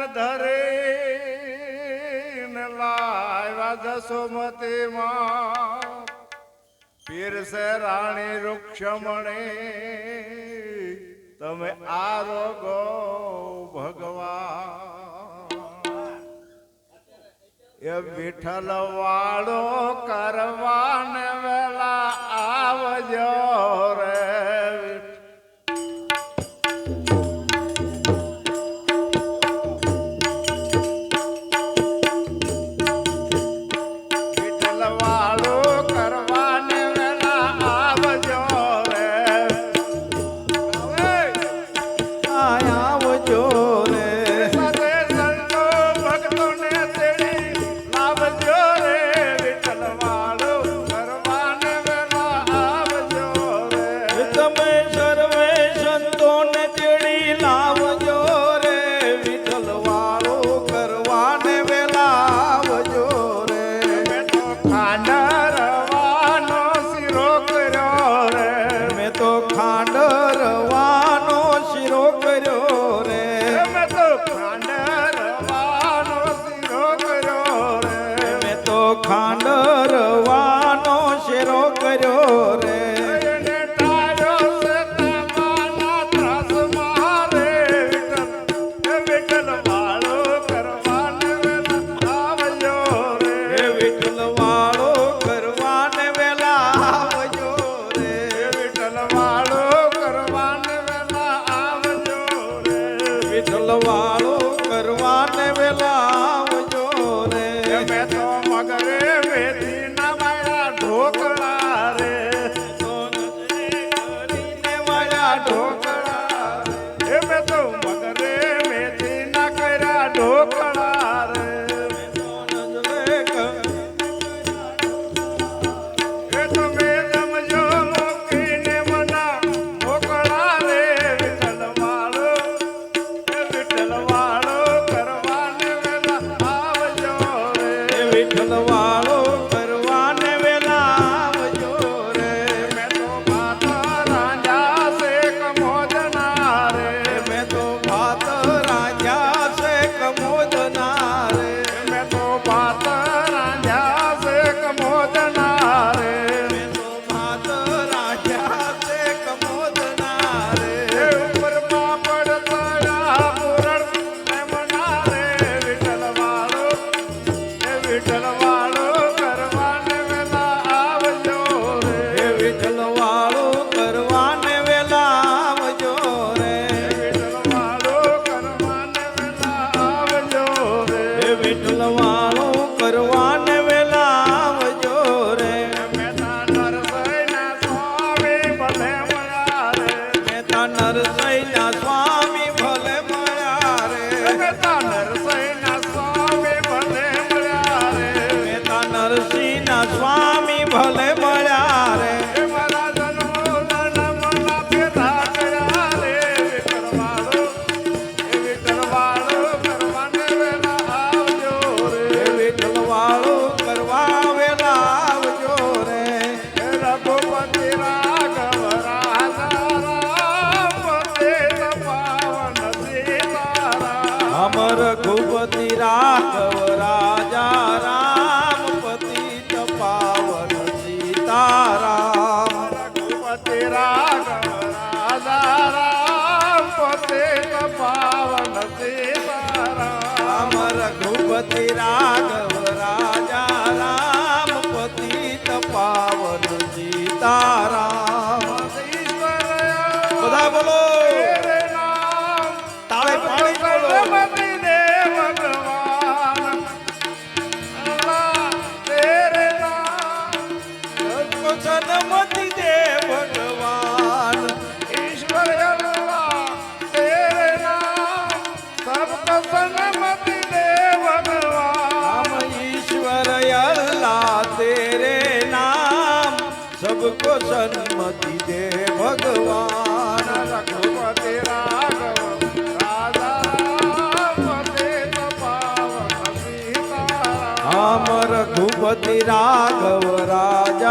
હાર ધરે ને લાવ્યા જસોમતી પીરસે રાણી રૂક્ષમણે, તમે આરોગો ભગવા એ વિઠ્ઠલ વાળો કરવાને વેલા ખાંડરવાનો શીરો કર્યો રે. મેં તો ખાંડરવાનો શીરો કર્યો રે. મેં તો ખાંડ વિઠલવાળો કરવાને વેલાવજો રે. મેં તો મગરે વેધી ના માયા ઢોકળા રે. તો કરીને માયા ઢોકળા એ મેં તો મગરે વેધી ના ઢોકળા રે. tell them રઘુપતિ રાઘવ રાજા રામ પતિ તપાવન સીતારામ. રઘુપતિ રાઘવ રાજા રામ પતિ તપાવન સીતારામ. રઘુપતિ રાઘવ રાજા સન્મતિ દે ભગવાન રઘુપતિ રાઘવ રામ રઘુપતિ રાઘવ રાજા